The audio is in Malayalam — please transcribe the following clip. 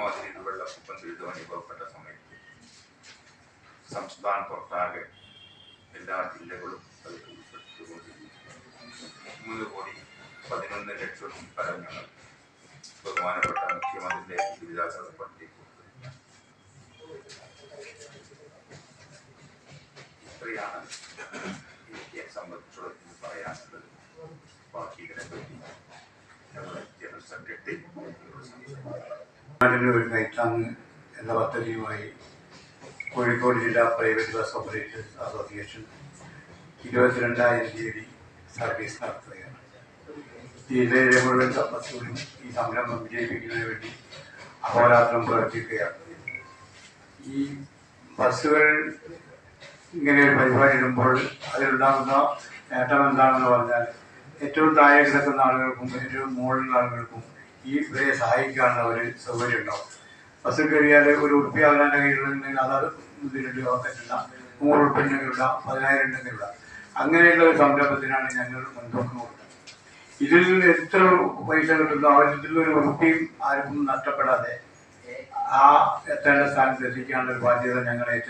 ഇമാതിരി ഒരു വെള്ളപ്പൊക്കം ദുരിതം അനുഭവപ്പെട്ട സമയത്ത് സംസ്ഥാനത്തൊട്ടാകെ എല്ലാ ജില്ലകളും അതിൽ ഉൾപ്പെട്ടുകൊണ്ടിരിക്കുന്നു മൂന്ന് കോടി പതിനൊന്ന് ലക്ഷം ഫലങ്ങൾ ബഹുമാനപ്പെട്ട മുഖ്യമന്ത്രിയുടെ ദുരിതാശ്വാസ പദ്ധതി ഇത്രയാണ് എനിക്ക് സംബന്ധിച്ചുള്ള പറയാനുള്ളത്. ബാക്കി ഞങ്ങളുടെ ജനറൽ സെക്രട്ടറി ഒരു കൈത്താങ് എന്ന പദ്ധതിയുമായി കോഴിക്കോട് ജില്ലാ പ്രൈവറ്റ് ബസ് ഓപ്പറേറ്റേഴ്സ് അസോസിയേഷൻ ഇരുപത്തിരണ്ടായിരം തീയതി സർവീസ് നടത്തുകയാണ്. ജില്ലയിലെ മുഴുവൻ ബസ്സുകളും ഈ സംരംഭം വിജയിപ്പിക്കുന്നതിന് വേണ്ടി അഹോരാത്രം പ്രവർത്തിക്കുകയാണ്. ഈ ബസ്സുകൾ ഇങ്ങനെ ഒരു പരിപാടി ഇടുമ്പോൾ അതിലുണ്ടാകുന്ന നേട്ടം എന്താണെന്ന് പറഞ്ഞാൽ ഏറ്റവും താഴെ കിടക്കുന്ന ആളുകൾക്കും ഏറ്റവും മുകളിലുള്ള ആളുകൾക്കും ഈ ഇവരെ സഹായിക്കാനുള്ള ഒരു സൗകര്യം ഉണ്ടാവും. ബസ്സിൽ കയറിയാൽ ഒരു ഉറുപ്പ്യ അവനാന്റെ കയ്യിലുണ്ടെങ്കിൽ അത് ഇതിലുണ്ട് പറ്റില്ല നൂറ് ഉറുപ്പ്യ ഉണ്ടെങ്കിൽ ഇടാം പതിനായിരം ഉണ്ടെങ്കിൽ ഇടാം അങ്ങനെയുള്ള ഒരു സംരംഭത്തിനാണ് ഞങ്ങൾ മുൻതൂക്കം കൊടുക്കുന്നത് ഇതിൽ എത്ര പൈസ കിട്ടുന്നു ആവശ്യത്തിൽ ഒരു ഉറുപ്പിയും ആർക്കും നഷ്ടപ്പെടാതെ ആ എത്തേണ്ട സ്ഥാനത്ത് എത്തിക്കാനുള്ള ഒരു ബാധ്യത ഞങ്ങൾ ഏറ്റ